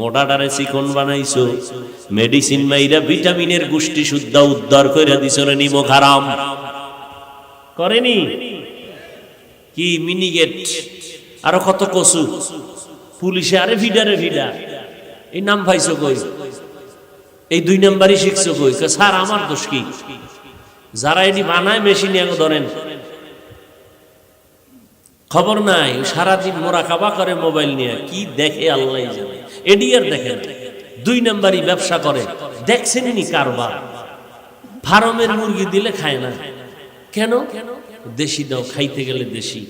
মোটাটারে চিকন বানাইছো। মেডিসিন মাইরা ভিটামিনের গোষ্ঠী শুদ্ধ উদ্ধার কইরা দিছো রে খারাম করেনি? কি মিনিগেট? আরও কত কচু পুলিশে আরে ভিডারে ভিডা। এই নাম পাইছো কই? এই দুই নাম্বারই শিখছো কই? স্যার, আমার দোষ কি? যারা এটি বানায়, মেশিন ধরেন। খবর নাই সারাদিন মোরা কাবা করে মোবাইল নিয়ে, কি দেখে আল্লাহ জানে। এডি আর দেখেন, দুই নাম্বারই ব্যবসা করে, দেখছেন কারবার। ফার্মের মুরগি দিলে খায় না। কেন? দেশি দাও, খাইতে গেলে দেশি।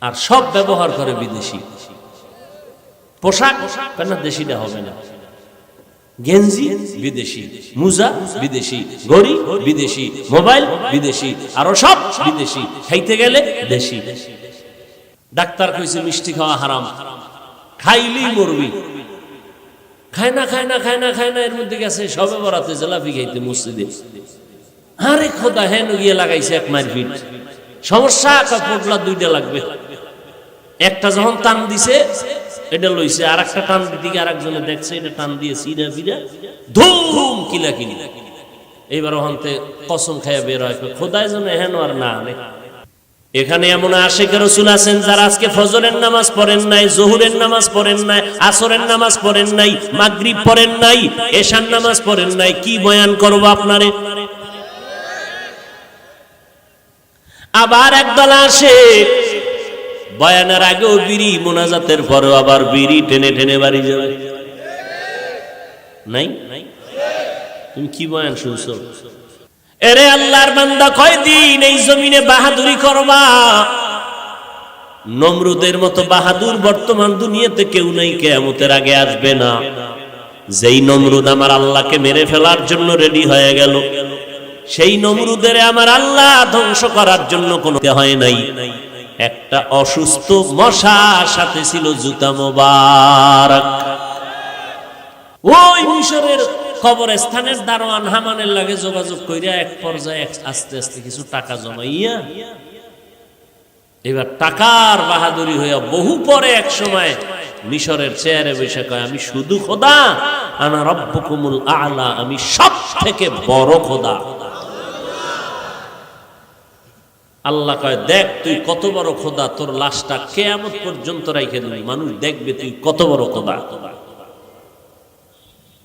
আর সব ব্যবহার করে বিদেশি। পোশাক, কেন দেশিটা হবে না। গেঞ্জি, বিদেশি। মুজা, বিদেশি। ঘড়ি বিদেশি। মোবাইল, বিদেশি। আরও সব বিদেশি। খাইতে গেলে দেশি দেশি। ডাক্তার কইছে মিষ্টি খাওয়া হারাম। খাইলেই মরবি। খায় না খায় না খায় না খায় না, এর মধ্যে গেছে সবে বরাতে জেলাপি খাইতে মসজিদে। আরে খোদা, হেন গিয়ে লাগাইছে এক মারপিট সমস্যা কাপড়লা দুইটা লাগবে। একটা যখন টান দিছে, এটা লইছে আর একটা টান দিকে আর একজনে দেখছে, এটা টান দিয়ে সিরা ফিরা ধুম কিলা কিলি এইবার ওখানতে কসম খাইয়া বের হয় খোদায় যেন হেন আর না আনে এখানে এমন আশেখ রসুল আছেন যারা আজকে ফজরের নামাজ পড়েন নাই, জহুরের নামাজ পড়েন নাই, আসরের নামাজ পড়েন নাই, মাগরিব পড়েন নাই, এশার নামাজ পড়েন নাই। কি বয়ান করব আপনারে? আবার একদল আসে। বয়ানের আগেও বিড়ি, মোনাজাতের পরেও আবার বিড়ি টেনে টেনে বাড়ি যাবে। নাই? তুমি কি বয়ান শুনছো? এরে আল্লাহর বান্দা কয়দিন এই জমিনে বাহাদুরি করবা? নমরুদের মতো বাহাদুর বর্তমান দুনিয়াতে কেউ নাই, কেয়ামতের আগে আসবে না। যেই নমরুদ আমার আল্লাহকে মেরে ফেলার জন্য রেডি হয়ে গেল, সেই নমরুদের আমার আল্লাহ ধ্বংস করার জন্য কোনো হয় নাই। একটা অসুস্থ মশা সাথে ছিল জুতা মোবারক। ওই মিশরের কবরস্থানের দারোয়ান হামানের লাগে যোগাযোগ কইরা এক পর্যায়ে আস্তে আস্তে কিছু টাকা জমাইয়া, এবার টাকার বাহাদুরি হইয়া বহু পরে এক সময় মিশরের চেয়ারে বসে কয়, আমি শুধু খোদা, আনা রব্বকুমুল আলা, আমি সব থেকে বড় খোদা। আল্লাহ কয়, দেখ তুই কত বড় খোদা, তোর লাশটা কেয়ামত পর্যন্ত রাইখে দিবি। মানুষ দেখবে তুই কত বড় খোদা।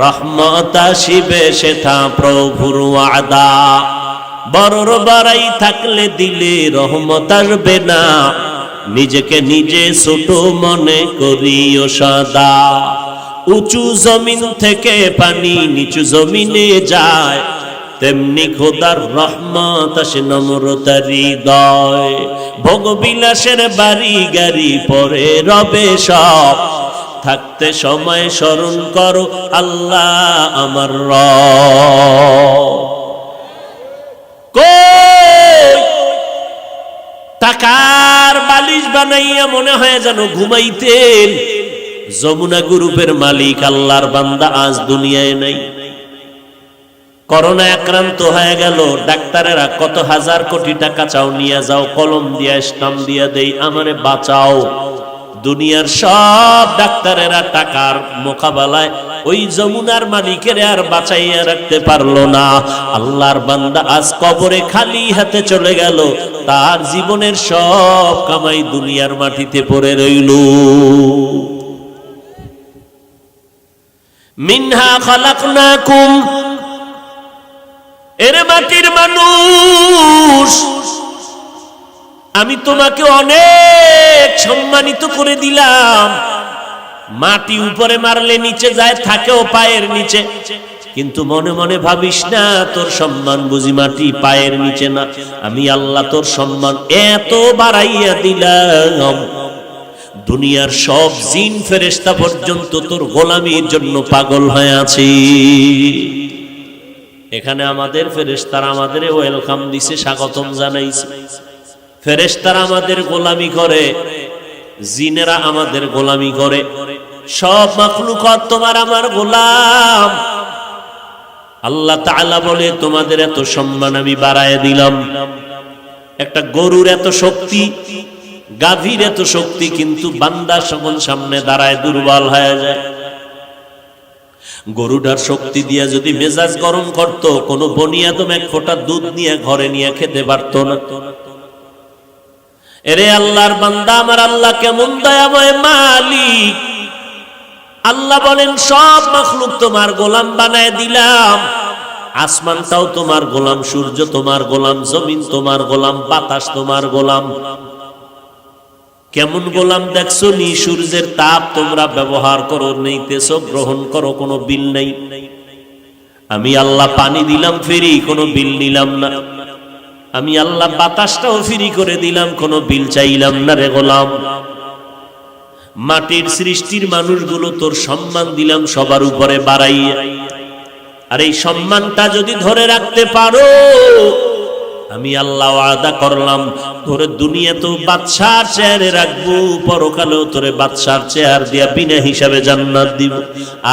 রহমত আসিবে সেথা প্রভুর আদা বড়র বাড়াই থাকলে দিলে রহমত আসবে না। নিজেকে নিজে ছোট মনে করিও সদা। উঁচু জমিন থেকে পানি নিচু জমিনে যায়। তেমনি খোদার রহমত আসে নম্রতার হৃদয়। ভোগ বিলাসের বাড়ি গাড়ি পরে রবে সব। থাকতে সময় স্মরণ করো, আল্লাহ আমার র টাকার বালিশ বানাইয়া মনে হয় যেন ঘুমাইতেন। যমুনা গ্রুপের মালিক, আল্লাহর বান্দা আজ দুনিয়ায় নাই। করোনা আক্রান্ত হয়ে গেল, ডাক্তারেরা কত হাজার কোটি টাকা চাও, নিয়ে যাও, কলম দিয়া, স্টাম্প দিয়া দেই, আমারে বাঁচাও। দুনিয়ার সব ডাক্তারেরা টাকার মোকাবেলায় ওই যমুনার মালিকের আর বাঁচাইয়া রাখতে পারল না। আল্লাহর বান্দা আজ কবরে খালি হাতে চলে গেল, তার জীবনের সব কামাই দুনিয়ার মাটিতে পড়ে রইল। মিনহা খালাকনাকুম, এর মাটির মানুষ আমি তোমাকে অনেক সম্মানিত করে দিলাম। মাটি উপরে মারলে নিচে যায়, থাকেও পায়ের নিচে। কিন্তু মনে মনে ভাবিস না, তোর সম্মান বুঝি মাটি পায়ের নিচে না। আমি আল্লাহ তোর সম্মান এত বাড়াইয়া দিলাম। দুনিয়ার সব জিন ফেরেস্তা পর্যন্ত তোর গোলামির জন্য পাগল হয়ে আছি। এখানে আমাদের ফেরেস্তারা আমাদের ওয়েলকাম দিছে, স্বাগতম জানাইছে। ফেরেস্তারা আমাদের গোলামি করে, জিনেরা আমাদের গোলামি করে। সব মাখলুকত তোমার আমার গোলাম। আল্লাহ তাআলা বলে, তোমাদের এত সম্মান আমি বাড়ায় দিলাম। একটা গরুর এত শক্তি, গাভীর এত শক্তি, কিন্তু বান্দা সকল সামনে দাঁড়ায়, দুর্বল হয়ে যায়। গরুটার শক্তি দিয়ে যদি মেজাজ গরম করত, কোনো বনিয়াদম এক ফোঁটা দুধ নিয়ে ঘরে নিয়ে খেতে পারতো না। এরে আল্লাহর বান্দা, আমার আল্লাহ কেমন দয়াময় মালিক। আল্লাহ বলেন, সব মাখলুক তোমার গোলাম বানায় দিলাম। আসমানটাও তোমার গোলাম, সূর্য তোমার গোলাম, জমিন তোমার গোলাম, বাতাস তোমার গোলাম। কেমন গোলাম দেখছ নি? সূর্যের তাপ তোমরা ব্যবহার করো নেই নেইতেছো গ্রহণ করো, কোনো বিল নেই। আমি আল্লাহ পানি দিলাম ফেরি, কোনো বিল নিলাম না। আমি আল্লাহ বাতাসটাও ফ্রি করে দিলাম, কোনো বিল চাইলাম না রে গোলাম। মাটির সৃষ্টির মানুষগুলো তোর সম্মান দিলাম সবার উপরে বাড়াইয়া। আর এই সম্মানটা যদি ধরে রাখতে পারো, আমি আল্লাহ আদা করলাম, তোরে দুনিয়া তো বাদশার চেয়ারে রাখব, পরকালেও তোরে বাদশার চেয়ার দিয়া বিনা হিসাবে জান্নাত দিব।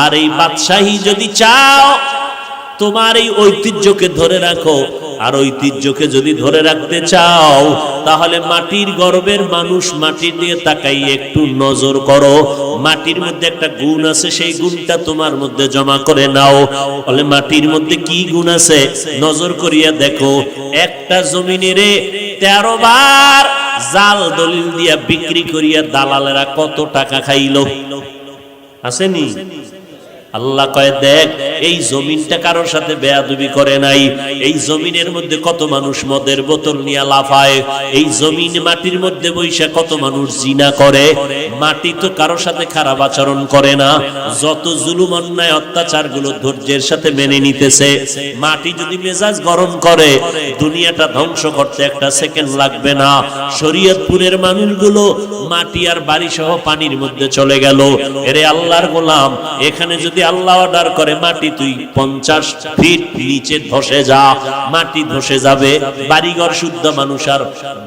আর এই বাদশাহী যদি চাও তোমার এই ঐতিহ্যকে ধরে রাখো। আর ঐতিহ্যকে যদি ধরে রাখতে চাও, তাহলে মাটির গর্বের মানুষ মাটির দিয়ে তাকাই একটু নজর করো। মাটির মধ্যে একটা গুণ আছে, সেই গুণটা তোমার মধ্যে জমা করে নাও। বলে মাটির মধ্যে কি গুণ আছে? নজর করিয়া দেখো, একটা জমিনেরে তেরো বার জাল দলিল দিয়া বিক্রি করিয়া দালালেরা কত টাকা খাইলো? আসেনি? আল্লাহ কয়, দেখ, এই জমিনটা কারোর সাথে বেয়াদবি করে নাই। এই জমিনের মধ্যে কত মানুষ মদের বোতল নিয়ে লাফায়। এই জমিন মাটির মধ্যে বৈশা কত মানুষ জিনা করে। মাটি তো কারোর সাথে খারাপ আচরণ করে না। যত জুলুম, অন্যায় অত্যাচারগুলো ধৈর্যের সাথে মেনে নিতেছে। মাটি যদি মেজাজ গরম করে, দুনিয়াটা ধ্বংস করতে একটা সেকেন্ড লাগবে না। শরীয়তপুরের মানুষগুলো মাটি আর বাড়ি সহ পানির মধ্যে চলে গেল। এরে আল্লাহর গোলাম, এখানে যদি আল্লাহ অর্ডার করে, মাটি তুই পঞ্চাশ ফিট নিচে ধসে যা, মাটি ধসে যাবে, বাড়িঘর শুদ্ধ মানুষ আর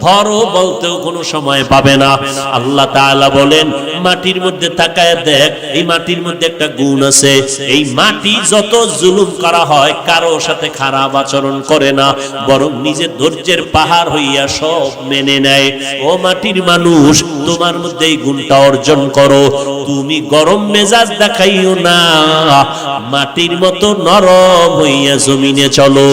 ধরো বলতেও কোনো সময় পাবে না। আল্লাহ তাআলা বলেন, মাটির মধ্যে তাকায় দেখ, এই মাটির মধ্যে একটা গুণ আছে। এই মাটি যত জুলুম করা হয়, কারও সাথে খারাপ আচরণ করে না, বরং নিজের ধৈর্যের পাহাড় হইয়া সব মেনে নেয়। ও মাটির মানুষ, তোমার মধ্যে এই গুণটা অর্জন করো। তুমি গরম মেজাজ দেখাইও না মাটির মতো নরম হইয়া জমিনে চলো।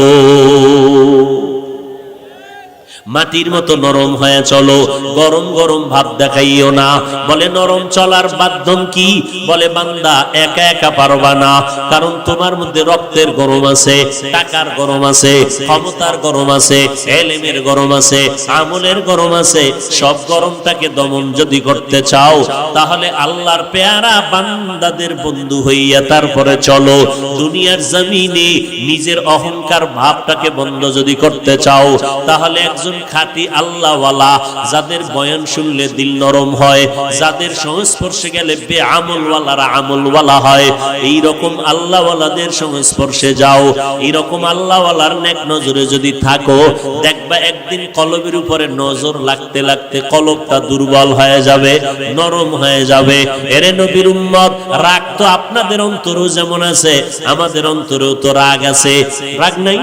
মাটির মতো নরম হয়ে চলো। গরম গরম ভাব দেখাইও না। বলে, নরম চলার মাধ্যম কি? বলে, বান্দা, একা একা পারবা না। কারণ তোমার মধ্যে রক্তের গরম আছে, টাকার গরম আছে, ক্ষমতার গরম আছে, এলেমের গরম আছে, আমলের গরম আছে। সব গরমটাকে দমন যদি করতে চাও, তাহলে আল্লাহর পেয়ারা বান্দাদের বন্ধু হইয়া তারপরে চলো। দুনিয়ার জমিনে নিজের অহংকার ভাবটাকে বন্ধ যদি করতে চাও, তাহলে একজন খাঁটি আল্লাহওয়ালা, যাদের বয়ান শুনলে দিল নরম হয়, যাদের সংস্পর্শে গেলে বে আমলওয়ালারা আমলওয়ালা হয় এই রকম আল্লাহওয়ালাদের সংস্পর্শে যাও এই রকম আল্লাহওয়ালার নেক নজরে যদি থাকো, দেখবা একদিন কলবের উপরে নজর লাগতে লাগতে কলবটা দুর্বল হয়ে যাবে, নরম হয়ে যাবে। এরে নবীর উম্মত, রাগ তো আপনাদের অন্তরেও যেমন আছে, আমাদের অন্তরেও তো রাগ আছে। রাগ নাই?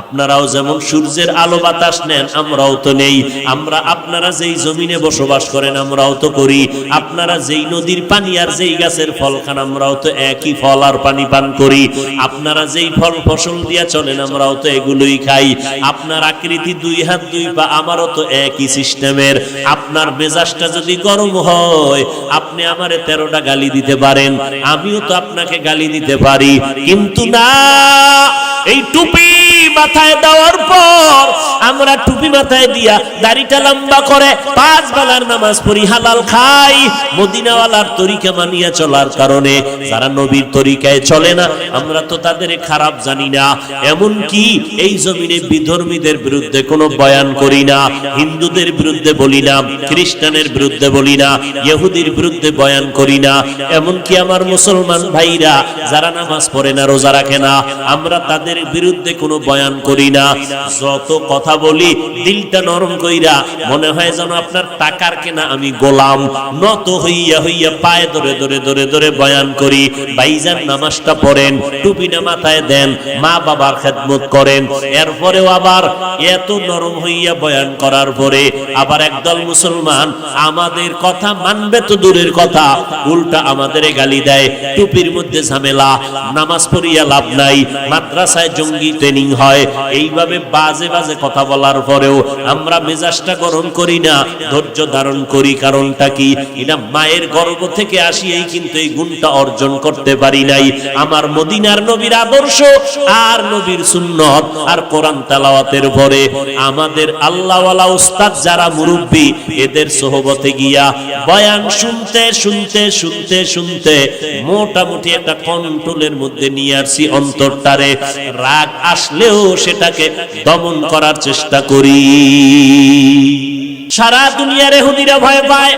আপনারাও যেমন সূর্যের আলো বাতাস নেন, আমরাও তো নেই। আমরা আপনারা যেই জমিনে বসবাস করেন, আমরাও তো করি। আপনারা যেই নদীর পানি আর যেই গাছের ফল খান, আমরাও তো একই ফল আর পানি পান করি। আপনারা যেই ফল ফসল দিয়া চলেন, আমরাও তো এগুলোই খাই। আপনার আকৃতি দুই হাত দুই পা, আমারও তো একই সিস্টেমের। আপনার মেজাজটা যদি গরম হয়, আপনি আমারে তেরোটা গালি দিতে পারেন। আমিও তো আপনাকে গালি দিতে পারি। কিন্তু না, এই টুপি মাথায় দেওয়ার পর আমরা টুপি মাথায় দিয়া দাড়িটা লম্বা করে পাঁচ বেলার নামাজ পড়ি, হালাল খাই। মদিনাওয়ালার তরিকা মানিয়া চলার কারণে যারা নবীর তরিকায় চলে না, আমরা তো তাদের খারাপ জানি না। এমন কি এই জমিনে বিধর্মীদের বিরুদ্ধে কোনো বয়ান করি না, হিন্দুদের বিরুদ্ধে বলি না, খ্রিস্টানের বিরুদ্ধে বলি না, ইহুদির বিরুদ্ধে বয়ান করি না। এমনকি আমার মুসলমান ভাইরা যারা নামাজ পড়ে না, রোজা রাখে না, আমরা তাদের বিরুদ্ধে কোনো বয়ান করি না। যত কথা বলি, দিলটা নরম কইরা মনে হয় যেন আপনার টাকার কেনা আমি গোলাম। নত হইয়া হইয়া পায়ে ধরে ধরে ধরে ধরে বয়ান করি, ভাইজান নামাজটা পড়েন টুপিটা মাথায় দেন, মা বাবার খেদমত করেন। এরপরেও আবার এত নরম হইয়া বয়ান করার পরে আবার একদল মুসলমান আমাদের কথা মানবে তো দূরের কথা। উল্টা আমাদের গালি দেয়, টুপির মধ্যে ঝামেলা, নামাজ পড়িয়া লাভ নাই, মাদ্রাসায় জঙ্গি ট্রেনিং হয়। এইভাবে বাজে বাজে কথা বলার পরেও আমরা মেজাজটা গরম করি না, ধৈর্য ধারণ করি। কারণটা কি? এটা মায়ের গর্ভ থেকে আসিয়েই কিন্তু এই গুণটা অর্জন করতে পারি নাই। আমার মদিনার নবীর আদর্শ আর নবীর সুন্নত আর কোরআন তেলাওয়াতের পরে আমাদের আল্লাহওয়ালা উস্তাদ যারা মুরব্বী, এদের সোহবতে গিয়া বয়ান শুনতে শুনতে শুনতে শুনতে মোটামুটি একটা কন্ট্রোলের মধ্যে নিয়ে আসছি অন্তরটারে। রাগ আসলেও সেটাকে দমন করার চেষ্টা করি। সারা দুনিয়ার এহুদিরা ভয় পায়।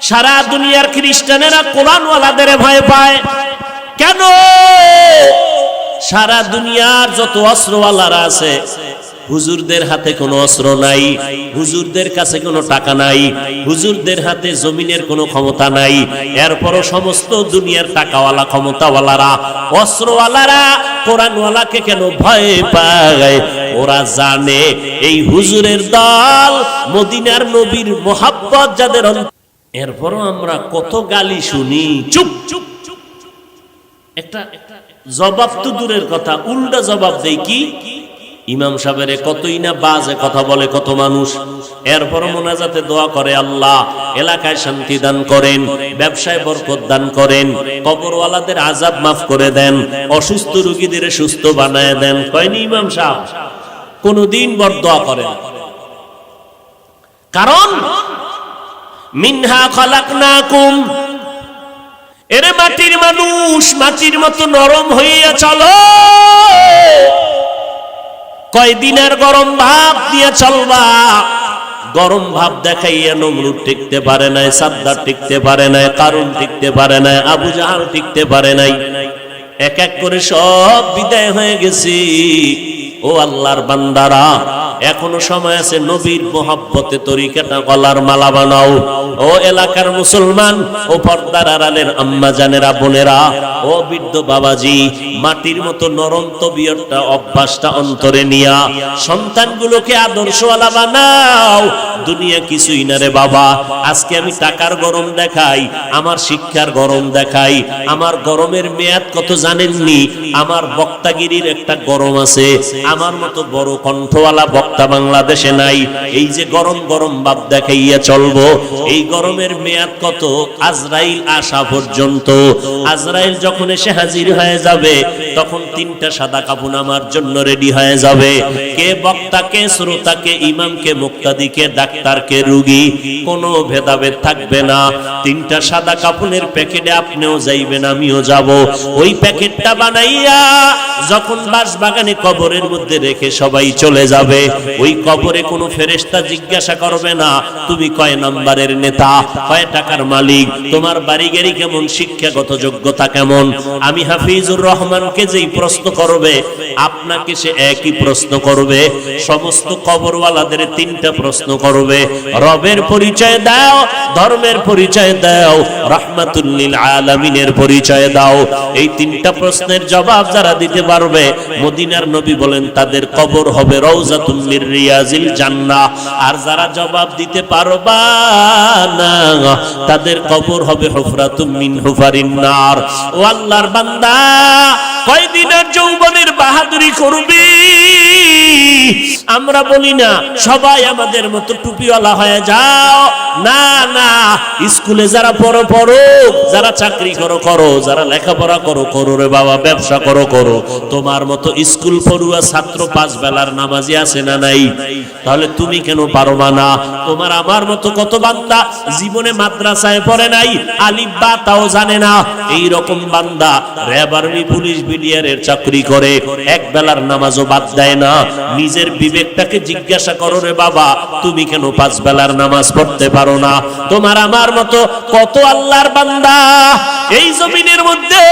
সারা দুনিয়ার খ্রিস্টানেরা কোরআনওয়ালাদের ভয় পায়। কেন? সারা দুনিয়ার যত অস্ত্রওয়ালারা আছে হুজুরদের হাতে কোনো অস্ত্র নাই, হুজুরদের কাছে কোনো টাকা নাই, হুজুরদের হাতে জমিনের কোনো ক্ষমতা নাই। এরপরও সমস্ত দুনিয়ার টাকাওয়ালা, ক্ষমতাওয়ালারা, অস্ত্রওয়ালারা, কোরআনওয়ালাকে কেন ভয় পায়? ওরা জানে এই হুজুরের দল মদিনার নবীর মোহাব্বত যাদের এরপরও আমরা কত গালি শুনি। চুপ চুপ চুপ। একটা জবাব তো দূরের কথা, উল্টা জবাব দেই কি? ইমাম সাহেবের কতই না বাজে কথা বলে কত মানুষ। এরপর মোনাজাতে দোয়া করে আল্লাহ, এলাকায় শান্তি দান করেন, ব্যবসায় বরকত দান করেন, কবরওয়ালাদের আজাব মাফ করে দেন, অসুস্থ রোগীদের সুস্থ বানায় দেন। কয়নি ইমাম সাহেব? কোনদিন বর দোয়া করেন কারণ, মিনহা খালাকনাকুম। এরে মাটির মানুষ, মাটির মতো নরম হইয়া চলো। কয়দিনের গরম ভাব দিয়ে চলবা? গরম ভাব দেখাইয়া নমরুদ টিকতে পারে নাই, সাদ্দার টিকতে পারে নাই, কারুন টিকতে পারে নাই, আবু জাহাল টিকতে পারে নাই। এক এক করে সব বিদায় হয়ে গেছি। ও আল্লাহর বান্দারা এখনও সময় আছে নবীর মোহাব্বতে তরিকাটা গলার মালা বানাও। ও এলাকার মুসলমান, ও পর্দার আড়ালের আম্মা জানেরা, বোনেরা, ও বৃদ্ধ বাবাজি, মাটির মতো নরম তবিয়তটা, অভ্যাসটা অন্তরে নিয়া সন্তানগুলোকে আদর্শওয়ালা বানাও। দুনিয়া কিছুই না রে বাবা, আজকে আমি টাকার গরম দেখাই, আমার শিক্ষার গরম দেখাই, আমার গরমের মেয়াদ কত জানেননি, আমার বক্তাগিরির একটা গরম আছে, আমার মতো বড় কণ্ঠওয়ালা বক্তা বাংলাদেশে নাই। এই যে গরম গরম ভাব দেখাইয়া চলবো, এই গরমের মেয়াদ কত? আজরাইল আসা পর্যন্ত। আজরাইল যখন এসে হাজির হয়ে যাবে, তখন তিনটা সাদা কাপুন আমার জন্য রেডি হয়ে যাবে। কে বক্তাকে শ্রোতাকে ইমামকে মুক্তাদিকে ডাক্তারকে রুগী, কোনো ভেদাভেদ থাকবে না। তিনটা সাদা কাপুনের প্যাকেটে আপনিও যাইবেন, আমিও যাব। ওই প্যাকেটটা বানাইয়া যখন বাস বাগানে কবরের মধ্যে রেখে সবাই চলে যাবে ওই কবরে কোনো ফেরেস্তা জিজ্ঞাসা করবে না, তুমি কয় নাম্বারের নেতা? কয় টাকার মালিক? তোমার বাড়ি গাড়ি কেমন? শিক্ষাগত যোগ্যতা কেমন? আমি হাফিজুর রহমানকে যেই প্রশ্ন করবে, আপনাকে সে একই প্রশ্ন করবে। সমস্ত কবরওয়ালাদের তিনটা প্রশ্ন করবে। রবের পরিচয় দাও, ধর্মের পরিচয় দাও রহমাতুল্লিল আলামিনের পরিচয় দাও। এই তিনটা প্রশ্নের জবাব যারা দিতে পারবে, মদিনার নবী বলেন, তাদের কবর হবে রওজাতুন আর যারা জবাব দিতে পারবা না, তাদের কবর হবে হুফরাতুম মিন হুফারিন নার। ও আল্লাহর বান্দা, কয়দিনের যৌবনের বাহাদুরি করবি? আমরা বলি না, সবাই আমাদের মতো টুপিওয়ালা হয়ে যাও। না না, স্কুলে যারা পড়ো পড়ো। যারা চাকরি করো করো। যারা লেখাপড়া করো করো রে বাবা, ব্যবসা করো করো। তোমার মতো স্কুল পড়ুয়া ছাত্র পাঁচ বেলার নামাজি আছে না নাই? তাহলে তুমি কেন পারবা না? তোমার আমার মতো কত বান্দা জীবনে মাদ্রাসায় পড়ে নাই, আলিফ বা তাও জানে না। এই রকম বান্দা র্যাব আর্মি, পুলিশ বিডিআরের চাকরি করে, এক বেলার নামাজও বাদ দেয় না। নিজের বিবেকটাকে জিজ্ঞাসা করো রে বাবা, তুমি কেন পাঁচ বেলার নামাজ পড়তে পারো না? তোমার আমার মতো কত আল্লাহর বান্দা? এই জমিনের মধ্যে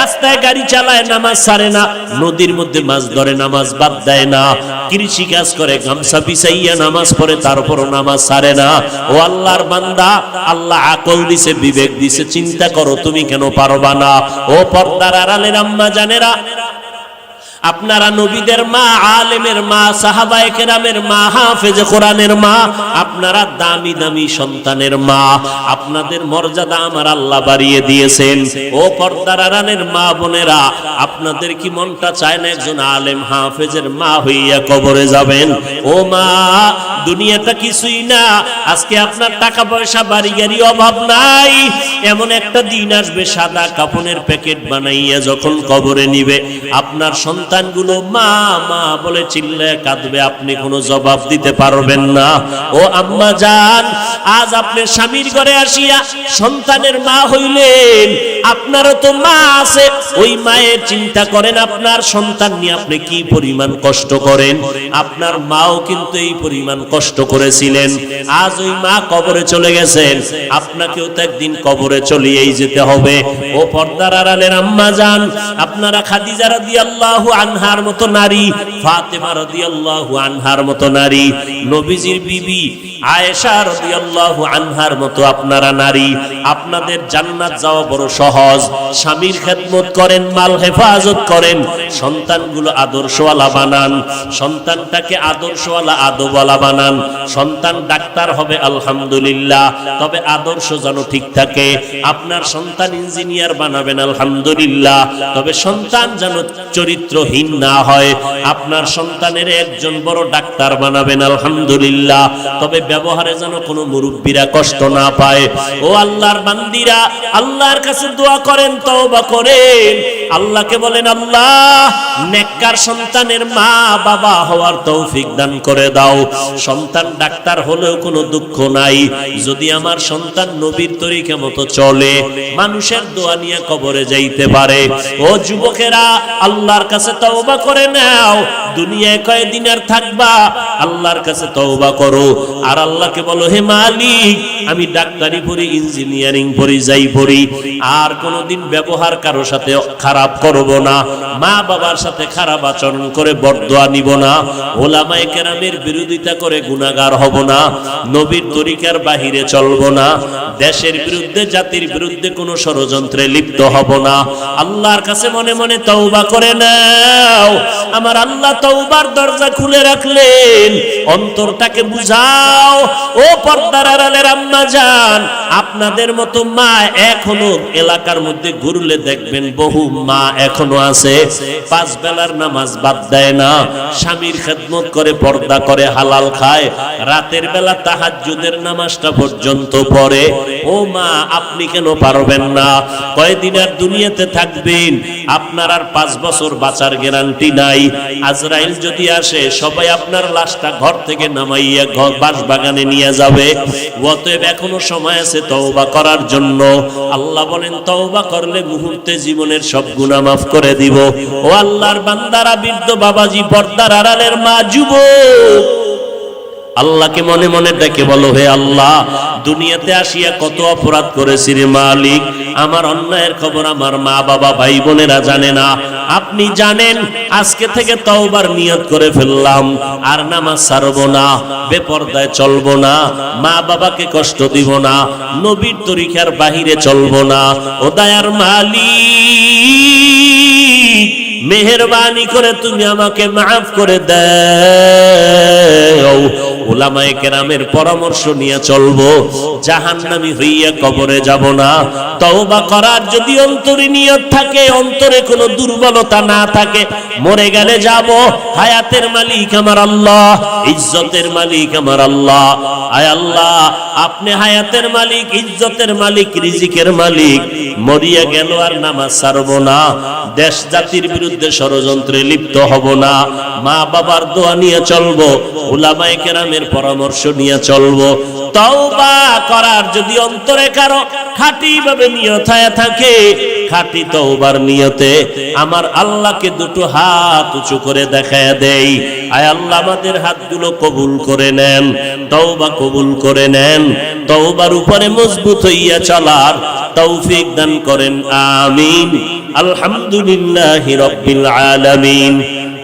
রাস্তায় গাড়ি চালায়, নামাজ সারে না। নদীর মধ্যে মাছ ধরে, নামাজ বাদ দেয় না। কৃষি কাজ করে, গামছা বিছাইয়া নামাজ পড়ে, তারপরও নামাজ সারে না। ও আল্লাহর বান্দা, আল্লাহ আকল দিছে, বিবেক দিছে। চিন্তা করো, তুমি কেন পারবা না? ও পর্দার আড়ালের আম্মা জানেরা আপনারা নবীদের মা, আলেমের মা, সাহাবায়ে কেরামের মা, হাফেজে কোরআনের মা, আপনারা দামি দামি সন্তানের মা। আপনাদের মর্যাদা আমার আল্লাহ বাড়িয়ে দিয়েছেন। ও পর্দার আড়ালের মা বোনেরা, আপনাদের কি মনটা চায় না একজন আলেম, হাফেজের মা হইয়া কবরে যাবেন? ও মা, দুনিয়াটা কিছুই না। আজকে আপনার টাকা পয়সা বাড়ি গাড়ি অভাব নাই। এমন একটা দিন আসবে, সাদা কাপনের প্যাকেট বানাইয়া যখন কবরে নিবে, আপনার সন্তানগুলো মা মা বলে চিল্লায় কাঁদবে, আপনি কোনো জবাব দিতে পারবেন না। ও আম্মা যান আজ আপনি স্বামীর ঘরে আসিয়া সন্তানের মা হইলেন, আপনারও তো মা আছে। ওই মায়ের চিন্তা করেন, আপনার সন্তান নিয়ে আপনি কি পরিমাণ কষ্ট করেন? আপনার মাও কিন্তু এই পরিমাণ কষ্ট করেছিলেন। আজ ওই মা কবরে চলে গেছেন, আপনাকেও তো একদিন কবরে চলিয়েই যেতে হবে। ও পর্দার আড়ালের আম্মা যান আপনারা খাদিজা রাদিয়াল্লাহু আনহার মতো নারী ফাতেমা রাদিয়াল্লাহু আনহার মতো নারী নবীজির বিবি আয়েশা রাদিয়াল্লাহু আনহার মতো আপনারা নারী, আপনাদের জান্নাত যাওয়া বড় সহজ। স্বামীর খেদমত করেন, মাল হেফাজত করেন, সন্তানগুলো আদর্শওয়ালা বানান। সন্তানটাকে আদর্শওয়ালা, আদবওয়ালা বানান। সন্তান ডাক্তার হবে, আলহামদুলিল্লাহ। তবে আদর্শ যেন ঠিক থাকে। আপনার সন্তান ইঞ্জিনিয়ার বানাবেন, আলহামদুলিল্লাহ। তবে সন্তান যেন চরিত্রহীন না হয়। আপনার সন্তানের একজন বড় ডাক্তার বানাবেন, আলহামদুলিল্লাহ। তবে ব্যবহারে যেন কোনো মুরব্বীরা কষ্ট না পায়। ও আল্লাহর বান্দিরা, আল্লাহর কাছে দোয়া করেন, তওবা করেন। আল্লাহকে বলেন, আল্লাহ, নেককার সন্তানের মা বাবা হওয়ার তৌফিক দান করে দাও। সন্তান ডাক্তার হলেও কোনো দুঃখ নাই। যদি আমার সন্তান নবীর তরিকা মতো চলে, মানুষের দোয়া নিয়ে কবরে যাইতে পারে। ও যুবকেরা, আল্লাহর কাছে তওবা করে নাও। দুনিয়ায় কয়দিন আর থাকবা, আল্লাহর কাছে তওবা করো। আর আল্লাহকে বলো, হে মালিক, আমি ডাক্তারি পড়ি, ইঞ্জিনিয়ারিং পড়ি, যাই পড়ি। আর কোনোদিন ব্যবহার কারও সাথে খারাপ করব না। মা বাবার সাথে খারাপ আচরণ করে বরদোয়া নিব না। ওলামায়ে কেরামের বিরোধিতা করে গুনাহগার হব না। নবীর তরিকার বাহিরে চলব না। দেশের বিরুদ্ধে, জাতির বিরুদ্ধে কোনো ষড়যন্ত্রে লিপ্ত হব না। আল্লাহর কাছে মনে মনে তওবা করে নাও। আমার আল্লাহ তওবার দরজা খুলে রাখলেন। অন্তরটাকে বুঝাও। ও পর্দার আড়ালের আম্মা যান, আপনাদের মতো মা এখনও এলাকার মধ্যে ঘুরলে দেখবেন বহু মা এখনও আছে। পাঁচ বেলার নামাজ বাদ দেয় না। স্বামীর খেদমত করে, পর্দা করে, হালাল খায়। রাতের বেলা তাহাজ্জুদের নামাজটা পর্যন্ত পড়ে। ও মা, আপনি কেন পারবেন না? কয়দিন আর দুনিয়াতে থাকবেন? আপনার আর পাঁচ বছর বাঁচার গ্যারান্টি নাই। আজরাইল যদি আসে, সবাই আপনার লাশটা ঘর থেকে নামাইয়া ঘর বাস বাগানে নিয়ে যাবে। অতএব এখনও সময় আছে তওবা করার জন্য। আল্লাহ বলেন, তওবা করলে মুহূর্তে জীবনের সব গুনাহ মাফ করে দিব। ও আল্লাহর বান্দারা, বৃদ্ধ বাবাজি, পর্দার আড়ালের মা, যুবক! আল্লাহকে মনে মনে ডেকে বলো, হে আল্লাহ, দুনিয়াতে আসিয়া কত অপরাধ করেছি রে মালিক। আমার অন্যায়ের খবর আমার মা বাবা ভাই বোনেরা জানে না। আপনি জানেন, আজকে থেকে তওবার নিয়ত করে ফেললাম। আর নামাজ ছাড়বো না, বেপরদায় চলবো না মা বাবাকে কষ্ট দিব না, নবীর তরিকার বাহিরে চলবো না। ও দায়ার মালিক, মেহরবানি করে তুমি আমাকে মাফ করে দাও। ওলামায়ে কেরামের পরামর্শ নিয়ে চলবো। জাহান্নামী হইয়া কবরে যাব না। তওবা করার যদি অন্তরে নিয়ত থাকে, অন্তরে কোনো দুর্বলতা না থাকে, মরে গেলে যাব। হায়াতের মালিক আমার আল্লাহ, ইজ্জতের মালিক আমার আল্লাহ। আয় আল্লাহ, আপনি হায়াতের মালিক, ইজ্জতের মালিক, রিজিকের মালিক। মরিয়া গেল আর নামাজ ছাড়ব না। দেশ জাতির বিরুদ্ধে ষড়যন্ত্রে লিপ্ত হব না। মা বাবার দোয়া নিয়ে চলবো, উলামায়ে কেরামের পরামর্শ নিয়ে চলবো। তওবা করার যদি অন্তরে কারও খাঁটি ভাবে নিয়ত থাকে, খাঁটি তওবার নিয়তে আমার আল্লাহকে দুটো হাত উঁচু করে দেখায় দেই। আয় আল্লাহ, আমাদের হাতগুলো কবুল করে নেন, তওবা কবুল করে নেন, তওবার উপরে মজবুত হইয়া চলার তৌফিক দান করেন, আমিন। আলহামদুলিল্লাহি রাব্বিল আলামিন।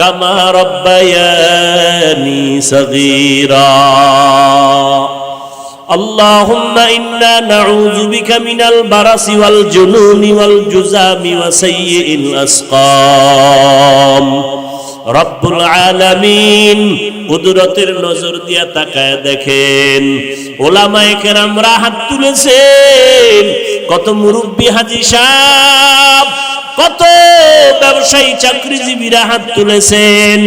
كما ربياني صغيرا اللهم إنا نعوذ بك من البرص والجنون والجزام وسيء الأسقام রব্বুল আলামিন কুদরতের নজর দিয়া তাকায় দেখেন ওলামায়ে কেরামরা হাত তুলেছেন কত মুরব্বী হাজি সাহেব কত ব্যবসায়ী চাকরিজীবীরা হাত তুলেছেন।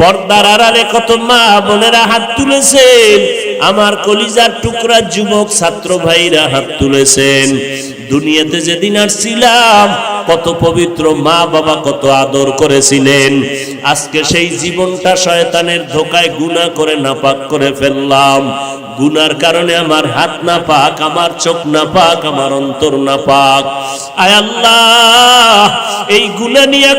পর্দার আড়ালে কত মা বোনেরা হাত তুলেছেন। আমার কলিজার টুকরা যুবক, ছাত্র ভাইরা হাত তুলেছেন। দুনিয়াতে যেদিন আসছিলাম, কত পবিত্র মা বাবা কত আদর করেছিলেন। আজকে সেই জীবনটা শয়তানের ধোকায় গুণা করে নাপাক করে ফেললাম। গুনার কারণে আমার হাত না পাক আমার চোখ না পাক আমার অন্তর না পাক আয় আল্লাহ, এই গুণা নিয়ে